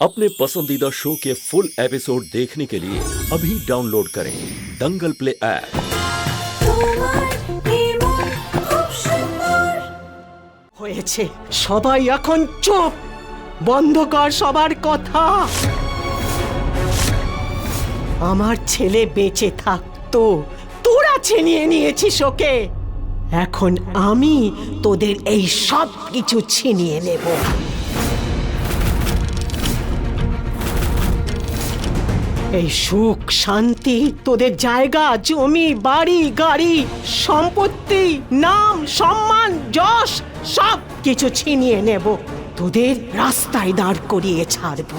अपने पसंदीदा शो के फुल एपिसोड देखने के लिए अभी डाउनलोड करें दंगल प्ले ऐप তোমার নির্মল খুব সুন্দর হয়েছে সবাই এখন চুপ বন্ধ কর সবার কথা আমার ছেলে বেঁচে থাকতো তোরা ছিনিয়ে নিয়েছিস ওকে এখন আমি তোদের এই সব কিছু ছিনিয়ে নেব এই সুখ, শান্তি, তোদের জায়গা, জমি, বাড়ি, গাড়ি, সম্পত্তি, নাম, সম্মান, যশ সব কিছু ছিনিয়ে নেব। তোদের রাস্তায় দাঁড় করিয়ে ছাড়বো।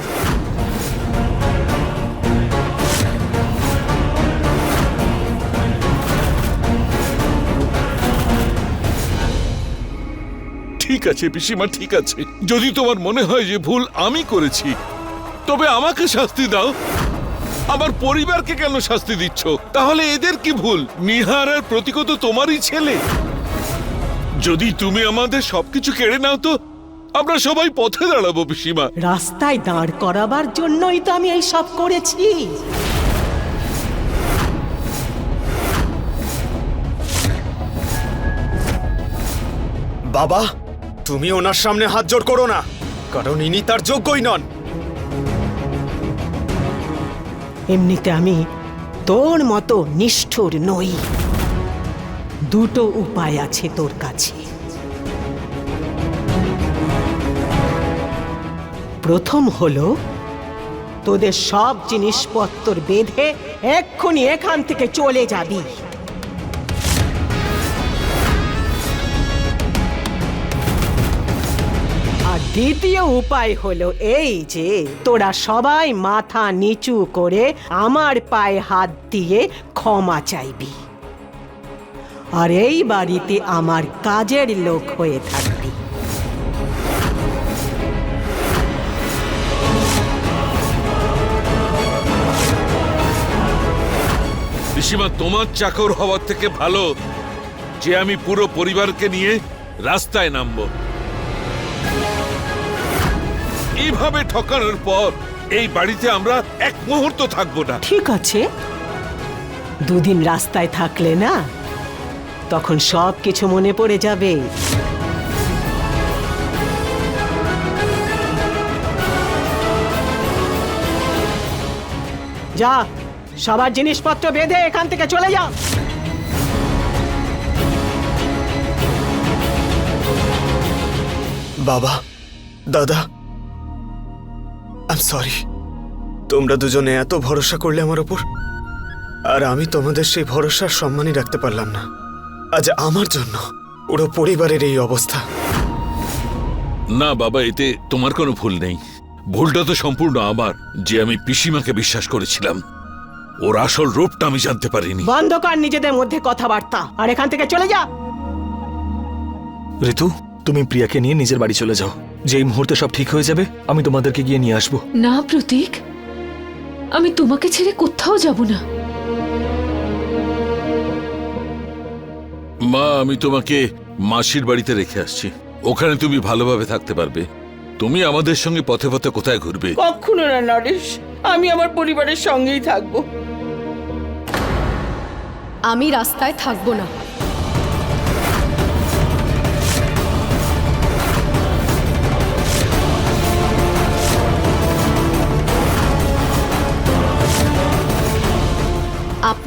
ঠিক আছে, পিসিমা, ঠিক আছে। যদি তোমার মনে হয় যে ভুল আমি করেছি, তবে আমাকে শাস্তি দাও। আমার পরিবারকে কেন শাস্তি দিচ্ছ? তাহলে এদের কি ভুল? নিহার আর প্রতীক তো তোমারই ছেলে। যদি তুমি আমাদের সবকিছু কেড়ে নাও তো আমরা সবাই পথে দাঁড়াবো পিসিমা। রাস্তায় দাঁড় করাবার জন্যই তো আমি এই সব করেছি। বাবা তুমি ওনার সামনে হাত জোড় করো না কারণ ইনি তার যোগ্যই নন। এমনিতে আমি তোর মতো নিষ্ঠুর নই। দুটো উপায় আছে তোর কাছে। প্রথম হলো, তোদের সব জিনিসপত্র বেঁধে এক্ষুনি এখান থেকে চলে যাবি। দ্বিতীয় উপায় হলো এই যে, তোরা সবাই মাথা নিচু করে আমার পায়ে হাত দিয়ে ক্ষমা চাইবি। আর এই বাড়িতে আমার কাজের লোক হয়ে থাকবি। তোমার চাকর হওয়ার থেকে ভালো যে আমি পুরো পরিবারকে নিয়ে রাস্তায় নামবো। এইভাবে ঠকানোর পর এই বাড়িতে আমরা এক মুহূর্ত থাকব না। ঠিক আছে। দুদিন রাস্তায় থাকলে না তখন সব কিছু মনে পড়ে যাবে। যা সবার জিনিসপত্র বেঁধে এখান থেকে চলে যা। বাবা দাদা আই সরি তোমরা দুজনে এত ভরসা করলে আমার ওপর আর আমি তোমাদের সেই ভরসার সম্মানই রাখতে পারলাম না। আজ আমার জন্য পুরো পরিবারের এই অবস্থা। না বাবা এতে তোমার কোনো ভুল নেই। ভুলটা তো সম্পূর্ণ আমার যে আমি পিসিমাকে বিশ্বাস করেছিলাম। ওর আসল রূপটা আমি জানতে পারিনি। বন্ধ কর নিজেদের মধ্যে কথাবার্তা। আর এখান থেকে চলে যা। ঋতু তুমি প্রিয়াকে নিয়ে নিজের বাড়ি চলে যাও। যেই মুহূর্তে সব ঠিক হয়ে যাবে আমি তোমাদেরকে গিয়ে নিয়ে আসব। না প্রতীক। আমি তোমাকে ছেড়ে কোথাও যাব না। মা আমি তোমাকে মাসির বাড়িতে রেখে আসছি। ওখানে তুমি ভালোভাবে থাকতে পারবে। তুমি আমাদের সঙ্গে পথে পথে কোথায় ঘুরবে? কখনো না নরেশ। আমি আমার পরিবারের সঙ্গেই থাকব। আমি রাস্তায় থাকব না।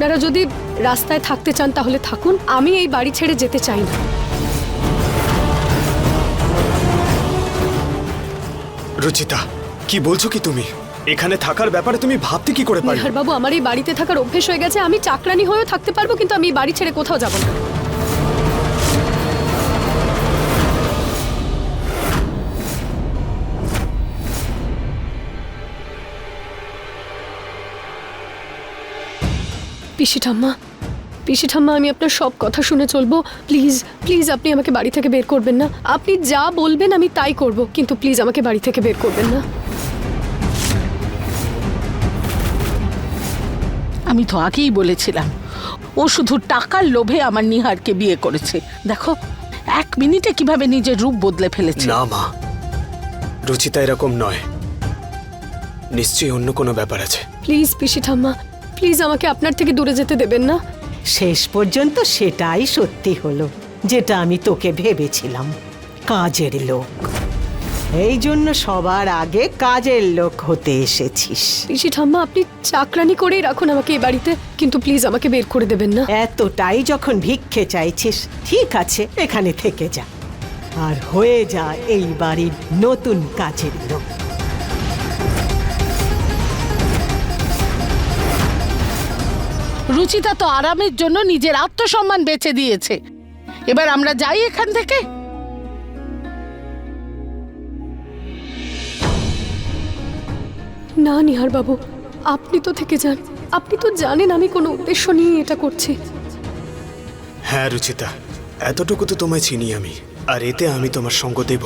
আপনারা যদি রাস্তায় থাকতে চান তাহলে থাকুন। আমি এই বাড়ি ছেড়ে যেতে চাই না। রুচিতা কি বলছো কি তুমি? এখানে থাকার ব্যাপারে তুমি ভাবতে কি করে পারো বাবু আমার এই বাড়িতে থাকার অভ্যেস হয়ে গেছে। আমি চাকরানি হয়েও থাকতে পারব কিন্তু আমি এই বাড়ি ছেড়ে কোথাও যাব না। পিসি ঠাম্মা পিসি ঠাম্মা আমি আপনার সব কথা শুনে চলবো। প্লিজ প্লিজ আপনি আমাকে বাড়ি থেকে বের করবেন না। আপনি যা বলবেন আমি তাই করব কিন্তু প্লিজ আমাকে বাড়ি থেকে বের করবেন না। আমি তো আগেই বলেছিলাম ও শুধু টাকার লোভে আমার নিহারকে বিয়ে করেছে। দেখো এক মিনিটে কীভাবে নিজের রূপ বদলে ফেলেছে। না মা রুচিতা এরকম নয়। নিশ্চয়ই অন্য কোনো ব্যাপার আছে। প্লিজ পিসি ঠাম্মা প্লিজ আমাকে আপনার থেকে দূরে যেতে দেবেন না। শেষ পর্যন্ত সেটাই সত্যি হলো যেটা আমি তোকে ভেবেছিলাম। কাজের লোক। এই জন্য সবার আগে কাজের লোক হতে এসেছিস। পিসি ঠাম্মা আপনি চাকরানি করেই রাখুন আমাকে এই বাড়িতে কিন্তু প্লিজ আমাকে বের করে দেবেন না। এতটাই যখন ভিক্ষে চাইছিস ঠিক আছে এখানে থেকে যা। আর হয়ে যা এই বাড়ির নতুন কাজের লোক। রুচিতা তো আরামের জন্য নিজের আত্মসম্মান বেচে দিয়েছে। এবার আমরা যাই এখান থেকে। না নিহার বাবু আপনি তো থেকে যান। আপনি তো জানেন আমি কোনো উদ্দেশ্য নিয়ে এটা করছি। হ্যাঁ রুচিতা এতটুকু তো তোমায় চিনি আমি আর এতে আমি তোমার সঙ্গ দেব।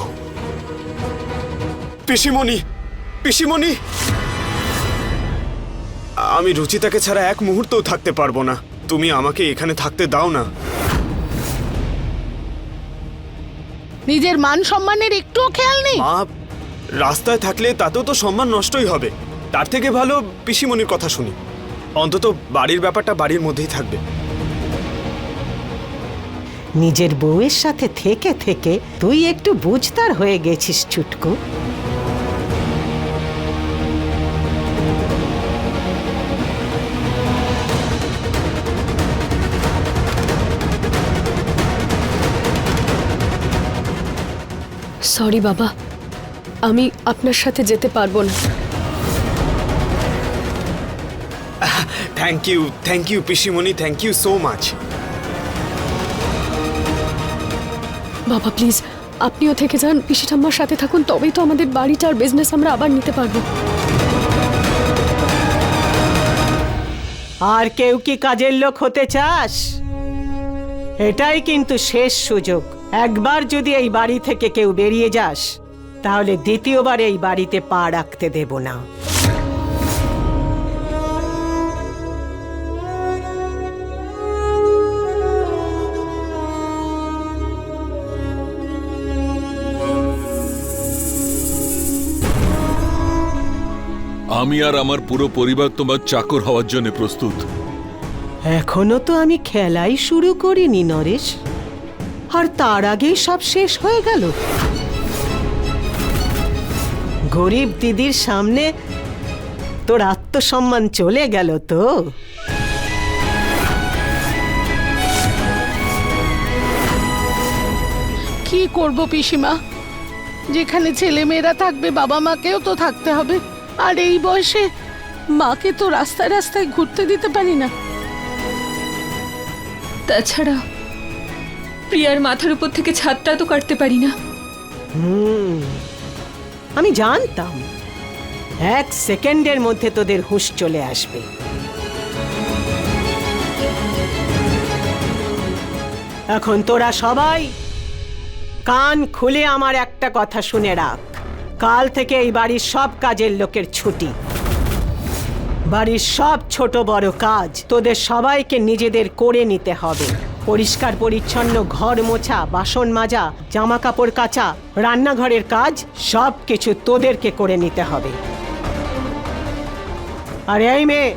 পিসিমণি পিসিমণি! আমি রুচিতাকে ছাড়া এক মুহূর্তও থাকতে পারব না। তুমি আমাকে এখানে থাকতে দাও না। নিজের মান সম্মানের একটুও খেয়াল নেই? মা রাস্তায় থাকলে তাতেও তো সম্মান নষ্টই হবে। তার থেকে ভালো পিসিমণির কথা শুনি। অন্তত বাড়ির ব্যাপারটা বাড়ির মধ্যেই থাকবে। নিজের বউয়ের সাথে থেকে থেকে তুই একটু বুঝতার হয়ে গেছিস ছুটকু। সরি বাবা। আমি আপনার সাথে যেতে পারব না। থ্যাংক ইউ থ্যাংক ইউ পিসিমণি থ্যাংক ইউ সো মাচ বাবা প্লিজ আপনিও থেকে যান পিসি ঠাম্মার সাথে থাকুন তবেই তো আমাদের বাড়িটার বিজনেস আমরা আবার নিতে পারব। আর কেউ কি কাজের লোক হতে চাস? এটাই কিন্তু শেষ সুযোগ। একবার যদি এই বাড়ি থেকে কেউ বেরিয়ে যাস তাহলে দ্বিতীয়বার এই বাড়িতে পা রাখতে দেব না। আমি আর আমার পুরো পরিবার তোমার চাকর হওয়ার জন্য প্রস্তুত। এখনও তো আমি খেলাই শুরু করিনি নরেশ। আর তার আগেই সব শেষ হয়ে গেল। গরিব দিদির সামনে তোর আত্মসম্মান চলে গেল তো। কি করব পিসিমা? যেখানে ছেলে মেয়েরা থাকবে, বাবা মাকেও তো থাকতে হবে। আর এই বয়সে মাকে তো রাস্তায় রাস্তায় ঘুরতে দিতে পারি না। তাছাড়া প্রিয়ার মাথার উপর থেকে ছাদটা তো কাটতে পারি না। আমি জানতাম। এক সেকেন্ডের মধ্যে তোদের হুঁশ চলে আসবে। এখন তোরা সবাই কান খুলে আমার একটা কথা শুনে রাখ। কাল থেকে এই বাড়ির সব কাজের লোকের ছুটি। বাড়ির সব ছোট বড় কাজ তোদের সবাইকে নিজেদের করে নিতে হবে। পরিষ্কার পরিচ্ছন্ন ঘর মোছা বাসন মাজা জামা কাপড় কাচা রান্নাঘরের কাজ সব কিছু তোদেরকে করে নিতে হবে। আর এই মেয়ে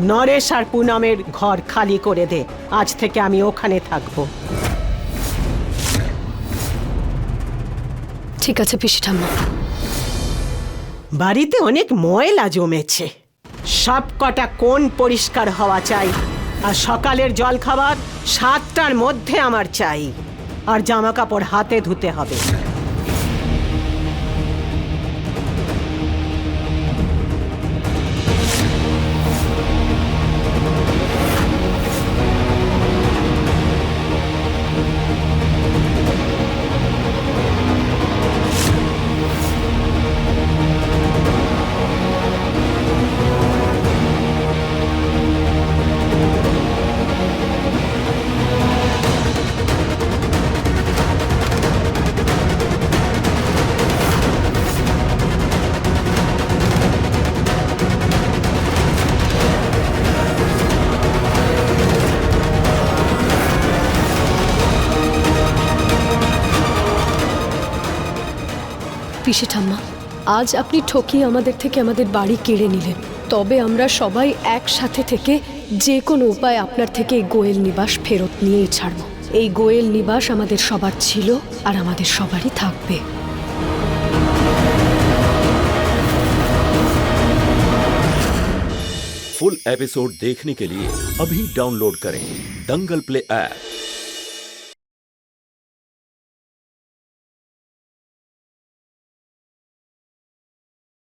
নরেশ আর পুনমের ঘর খালি করে দে আজ থেকে আমি ওখানে থাকব। ঠিক আছে পিসি ঠাম্মা। বাড়িতে অনেক ময়লা জমেছে। সব কটা কোন পরিষ্কার হওয়া চাই। আর সকালের জল খাবার সাতটার মধ্যে আমার চাই। আর জামা কাপড় হাতে ধুতে হবে। পিসি ঠাম্মা আজ আপনি ঠকিয়ে আমাদের থেকে আমাদের বাড়ি কেড়ে নিলেন তবে আমরা সবাই একসাথে থেকে যে কোনো উপায় আপনার থেকে এই গোয়েল নিবাস ফেরত নিয়েই ছাড়ব এই গোয়েল নিবাস আমাদের সবার ছিল আর আমাদের সবারই থাকবে फुल एपिसोड देखने के लिए अभी डाउनलोड करें दंगल प्ले ऐप